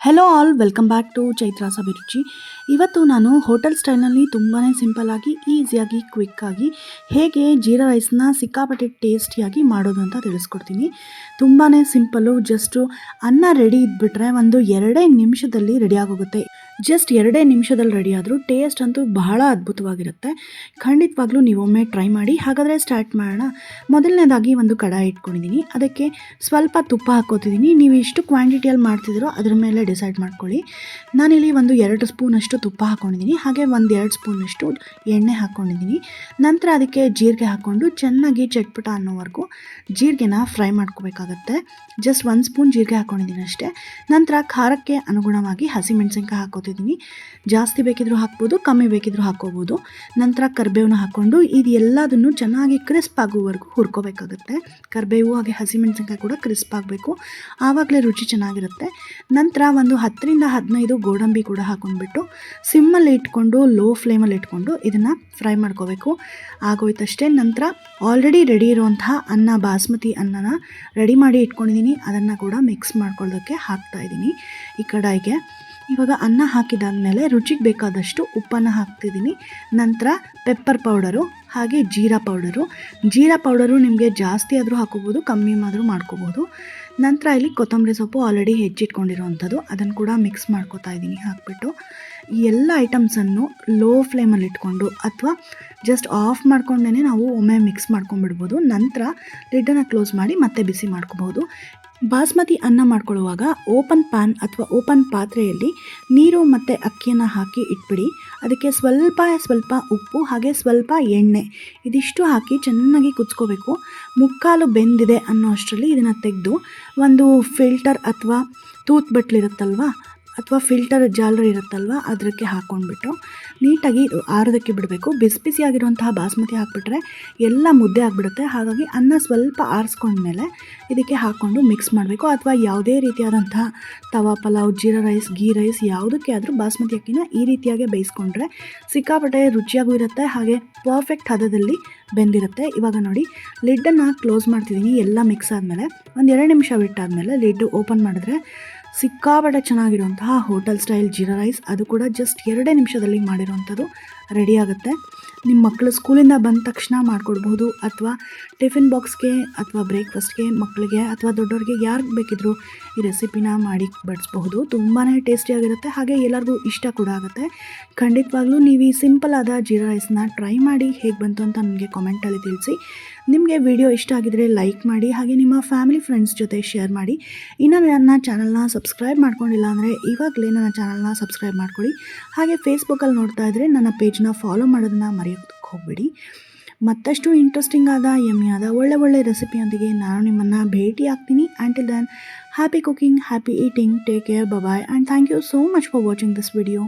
Hello all welcome back to Chaitra's Abhiruchi ಇವತ್ತು ನಾನು hotel ಸ್ಟೈಲ್ನಲ್ಲಿ ತುಂಬಾ ಸಿಂಪಲ್ಲಾಗಿ ಈಸಿಯಾಗಿ ಕ್ವಿಕ್ಕಾಗಿ ಹೇಗೆ ಜೀರಾ ರೈಸ್ನ ಸಿಕ್ಕಾಪಟ್ಟೆ ಟೇಸ್ಟಿಯಾಗಿ ಮಾಡೋದು ಅಂತ ತಿಳಿಸ್ಕೊಡ್ತೀನಿ. ತುಂಬಾ ಸಿಂಪಲ್ಲು ಜಸ್ಟು ಅನ್ನ ರೆಡಿ ಇದ್ಬಿಟ್ರೆ ಒಂದು ಎರಡೇ ನಿಮಿಷದಲ್ಲಿ ರೆಡಿ ಆಗೋಗುತ್ತೆ. ಜಸ್ಟ್ ಎರಡೇ ನಿಮಿಷದಲ್ಲಿ ರೆಡಿ ಆದರೂ ಟೇಸ್ಟ್ ಅಂತೂ ಬಹಳ ಅದ್ಭುತವಾಗಿರುತ್ತೆ. ಖಂಡಿತವಾಗ್ಲೂ ನೀವೊಮ್ಮೆ ಟ್ರೈ ಮಾಡಿ, ಹಾಗಾದರೆ ಸ್ಟಾರ್ಟ್ ಮಾಡೋಣ. ಮೊದಲನೇದಾಗಿ ಒಂದು ಕಡಾಯಿ ಇಟ್ಕೊಂಡಿದ್ದೀನಿ ಅದಕ್ಕೆ ಸ್ವಲ್ಪ ತುಪ್ಪ ಹಾಕೋತಿದ್ದೀನಿ ನೀವು ಎಷ್ಟು ಕ್ವಾಂಟಿಟಿಯಲ್ಲಿ ಮಾಡ್ತಿದ್ದೀರೋ ಅದ್ರ ಮೇಲೆ ಡಿಸೈಡ್ ಮಾಡ್ಕೊಳ್ಳಿ. ನಾನಿಲ್ಲಿ ಒಂದು ಎರಡು ಸ್ಪೂನಷ್ಟು ತುಪ್ಪ ಹಾಕ್ಕೊಂಡಿದ್ದೀನಿ ಹಾಗೆ ಒಂದು ಎರಡು ಸ್ಪೂನಷ್ಟು ಎಣ್ಣೆ ಹಾಕ್ಕೊಂಡಿದ್ದೀನಿ ನಂತರ ಅದಕ್ಕೆ ಜೀರಿಗೆ ಹಾಕ್ಕೊಂಡು ಚೆನ್ನಾಗಿ ಚಟ್ಪಟ ಅನ್ನೋವರೆಗೂ ಜೀರಿಗೆನ ಫ್ರೈ ಮಾಡ್ಕೋಬೇಕಾಗತ್ತೆ. ಜಸ್ಟ್ ಒಂದು ಸ್ಪೂನ್ ಜೀರಿಗೆ ಹಾಕ್ಕೊಂಡಿದ್ದೀನಿ ಅಷ್ಟೇ. ನಂತರ ಖಾರಕ್ಕೆ ಅನುಗುಣವಾಗಿ ಹಸಿಮೆಣಸಿನ್ಕಾಯಿ ಜಾಸ್ತಿ ಬೇಕಿದ್ರೂ ಹಾಕ್ಬೋದು, ಕಮ್ಮಿ ಬೇಕಿದ್ರೂ ಹಾಕ್ಕೋಬೋದು. ನಂತರ ಕರಿಬೇವನ್ನ ಹಾಕ್ಕೊಂಡು ಇದು ಎಲ್ಲದನ್ನು ಚೆನ್ನಾಗಿ ಕ್ರಿಸ್ಪ್ ಆಗುವವರೆಗೂ ಹುರ್ಕೋಬೇಕಾಗುತ್ತೆ. ಕರಿಬೇವು ಹಾಗೆ ಹಸಿಮೆಣಸಿನ್ಕಾಯಿ ಕೂಡ ಕ್ರಿಸ್ಪ್ ಆಗಬೇಕು. ಆವಾಗಲೇ ರುಚಿ ಚೆನ್ನಾಗಿರುತ್ತೆ. ನಂತರ ಒಂದು ಹತ್ತರಿಂದ ಹದಿನೈದು ಗೋಡಂಬಿ ಕೂಡ ಹಾಕೊಂಡ್ಬಿಟ್ಟು ಸಿಮ್ಮಲ್ಲಿ ಇಟ್ಕೊಂಡು, ಲೋ ಫ್ಲೇಮಲ್ಲಿ ಇಟ್ಕೊಂಡು ಇದನ್ನು ಫ್ರೈ ಮಾಡ್ಕೋಬೇಕು. ಆಗೋಯ್ತಷ್ಟೇ, ನಂತರ ಆಲ್ರೆಡಿ ರೆಡಿ ಇರುವಂತಹ ಅನ್ನ, ಬಾಸ್ಮತಿ ಅನ್ನನ ರೆಡಿ ಮಾಡಿ ಇಟ್ಕೊಂಡಿದ್ದೀನಿ. ಅದನ್ನು ಕೂಡ ಮಿಕ್ಸ್ ಮಾಡ್ಕೊಳ್ಳೋದಕ್ಕೆ ಹಾಕ್ತಾ ಇದ್ದೀನಿ ಈ ಕಡಾಯಿಗೆ. ಇವಾಗ ಅನ್ನ ಹಾಕಿದಾದ್ಮೇಲೆ ರುಚಿಗೆ ಬೇಕಾದಷ್ಟು ಉಪ್ಪನ್ನು ಹಾಕ್ತಿದ್ದೀನಿ ನಂತರ ಪೆಪ್ಪರ್ ಪೌಡರು ಹಾಗೆ ಜೀರಾ ಪೌಡರು ಜೀರಾ ಪೌಡರು ನಿಮಗೆ ಜಾಸ್ತಿ ಆದರೂ ಹಾಕೋಬೋದು, ಕಮ್ಮಿ ಆದರೂ ಮಾಡ್ಕೋಬೋದು. ನಂತರ ಇಲ್ಲಿ ಕೊತ್ತಂಬರಿ ಸೊಪ್ಪು ಆಲ್ರೆಡಿ ಹೆಚ್ಚಿಟ್ಕೊಂಡಿರೋವಂಥದ್ದು. ಅದನ್ನು ಕೂಡ ಮಿಕ್ಸ್ ಮಾಡ್ಕೋತಾ ಇದ್ದೀನಿ ಹಾಕ್ಬಿಟ್ಟು. ಎಲ್ಲ ಐಟಮ್ಸನ್ನು ಲೋ ಫ್ಲೇಮಲ್ಲಿ ಇಟ್ಕೊಂಡು ಅಥವಾ ಜಸ್ಟ್ ಆಫ್ ಮಾಡ್ಕೊಂಡೇ ನಾವು ಒಮ್ಮೆ ಮಿಕ್ಸ್ ಮಾಡ್ಕೊಂಡ್ಬಿಡ್ಬೋದು. ನಂತರ ಲಿಡ್ಡನ್ನು ಕ್ಲೋಸ್ ಮಾಡಿ ಮತ್ತೆ ಬಿಸಿ ಮಾಡ್ಕೋಬೋದು. ಬಾಸ್ಮತಿ ಅನ್ನ ಮಾಡ್ಕೊಳ್ಳುವಾಗ ಓಪನ್ ಪ್ಯಾನ್ ಅಥವಾ ಓಪನ್ ಪಾತ್ರೆಯಲ್ಲಿ ನೀರು ಮತ್ತು ಅಕ್ಕಿಯನ್ನು ಹಾಕಿ ಇಟ್ಬಿಡಿ. ಅದಕ್ಕೆ ಸ್ವಲ್ಪ ಸ್ವಲ್ಪ ಉಪ್ಪು ಹಾಗೆ ಸ್ವಲ್ಪ ಎಣ್ಣೆ ಇದಿಷ್ಟು ಹಾಕಿ ಚೆನ್ನಾಗಿ ಕುದಿಸ್ಕೋಬೇಕು. ಮುಕ್ಕಾಲು ಬೆಂದಿದೆ ಅನ್ನೋ ಅಷ್ಟರಲ್ಲಿ ಇದನ್ನು ತೆಗೆದು ಒಂದು ಫಿಲ್ಟರ್ ಅಥವಾ ತೂತ್ ಬಟ್ಲಿರುತ್ತಲ್ವ ಅಥವಾ ಫಿಲ್ಟರ್ ಜಾಲರ್ ಇರುತ್ತಲ್ವ ಅದಕ್ಕೆ ಹಾಕ್ಕೊಂಡ್ಬಿಟ್ಟು ನೀಟಾಗಿ ಆರೋದಕ್ಕೆ ಬಿಡಬೇಕು. ಬಿಸಿ ಬಿಸಿಯಾಗಿರುವಂತಹ ಬಾಸ್ಮತಿ ಹಾಕ್ಬಿಟ್ರೆ ಎಲ್ಲ ಮುದ್ದೆ ಆಗಿಬಿಡುತ್ತೆ. ಹಾಗಾಗಿ ಅನ್ನ ಸ್ವಲ್ಪ ಆರಿಸ್ಕೊಂಡ್ಮೇಲೆ ಇದಕ್ಕೆ ಹಾಕ್ಕೊಂಡು ಮಿಕ್ಸ್ ಮಾಡಬೇಕು. ಅಥವಾ ಯಾವುದೇ ರೀತಿಯಾದಂತಹ tawa pulao, jeera rice ghee rice ಯಾವುದಕ್ಕೆ ಆದರೂ ಬಾಸ್ಮತಿ ಅಕ್ಕಿನ ಈ ರೀತಿಯಾಗಿ ಬೇಯಿಸ್ಕೊಂಡ್ರೆ ಸಿಕ್ಕಾಪಟ್ಟೆ ರುಚಿಯಾಗೂ ಇರುತ್ತೆ. ಹಾಗೆ ಪರ್ಫೆಕ್ಟ್ ಹದದಲ್ಲಿ ಬೆಂದಿರುತ್ತೆ. ಇವಾಗ ನೋಡಿ ಲಿಡ್ಡನ್ನು ಕ್ಲೋಸ್ ಮಾಡ್ತಿದ್ದೀನಿ. ಎಲ್ಲ ಮಿಕ್ಸ್ ಆದಮೇಲೆ ಒಂದು ಎರಡು ನಿಮಿಷ ಬಿಟ್ಟಾದಮೇಲೆ ಲಿಡ್ ಓಪನ್ ಮಾಡಿದ್ರೆ ಸಿಕ್ಕಾಪಟ್ಟೆ ಚೆನ್ನಾಗಿರುವಂತಹ ಹೋಟೆಲ್ ಸ್ಟೈಲ್ ಜೀರಾ ರೈಸ್. ಅದು ಕೂಡ ಜಸ್ಟ್ ಎರಡೇ ನಿಮಿಷದಲ್ಲಿ ಮಾಡಿರೋವಂಥದ್ದು. ರೆಡಿ ಆಗುತ್ತೆ. ನಿಮ್ಮ ಮಕ್ಕಳು ಸ್ಕೂಲಿಂದ ಬಂದ ತಕ್ಷಣ ಮಾಡಿಕೊಡ್ಬೋದು ಅಥವಾ ಟಿಫಿನ್ ಬಾಕ್ಸ್ಗೆ ಅಥವಾ ಬ್ರೇಕ್ಫಾಸ್ಟ್ಗೆ ಮಕ್ಕಳಿಗೆ ಅಥವಾ ದೊಡ್ಡವ್ರಿಗೆ ಯಾರಿಗೆ ಬೇಕಿದ್ದರೂ ಈ ರೆಸಿಪಿನ ಮಾಡಿ ಬಡಿಸ್ಬಹುದು. ತುಂಬಾ ಟೇಸ್ಟಿಯಾಗಿರುತ್ತೆ ಹಾಗೆ ಎಲ್ಲರಿಗೂ ಇಷ್ಟ ಕೂಡ ಆಗುತ್ತೆ. ಖಂಡಿತವಾಗ್ಲೂ ನೀವು ಈ ಸಿಂಪಲ್ ಆದ ಜೀರಾ ರೈಸ್ನ ಟ್ರೈ ಮಾಡಿ ಹೇಗೆ ಬಂತು ಅಂತ ನನಗೆ ಕಾಮೆಂಟಲ್ಲಿ ತಿಳಿಸಿ. ನಿಮಗೆ ವಿಡಿಯೋ ಇಷ್ಟ ಆಗಿದರೆ ಲೈಕ್ ಮಾಡಿ, ಹಾಗೆ ನಿಮ್ಮ ಫ್ಯಾಮಿಲಿ ಫ್ರೆಂಡ್ಸ್ ಜೊತೆ ಶೇರ್ ಮಾಡಿ. ಇನ್ನೊಂದು ನನ್ನ ಚಾನಲ್ನ ಸಬ್ಸ್ಕ್ರೈಬ್ ಮಾಡ್ಕೊಂಡಿಲ್ಲ ಅಂದರೆ ಇವಾಗಲೇ ನನ್ನ ಚಾನಲ್ನ ಸಬ್ಸ್ಕ್ರೈಬ್ ಮಾಡ್ಕೊಳ್ಳಿ. ಹಾಗೆ ಫೇಸ್ಬುಕ್ಕಲ್ಲಿ ನೋಡ್ತಾ ಇದ್ದರೆ ನನ್ನ ಪೇಜ್ನ ಫಾಲೋ ಮಾಡೋದನ್ನು ಮರೆಯೋದಕ್ಕೆ ಹೋಗಬೇಡಿ. ಮತ್ತಷ್ಟು ಇಂಟ್ರೆಸ್ಟಿಂಗ್ ಆದ ಆದ ಒಳ್ಳೆ ಒಳ್ಳೆ ರೆಸಿಪಿಯೊಂದಿಗೆ ನಾನು ನಿಮ್ಮನ್ನು ಭೇಟಿ ಆಗ್ತೀನಿ. Until then happy cooking happy eating take care bye bye and thank you so much for watching this video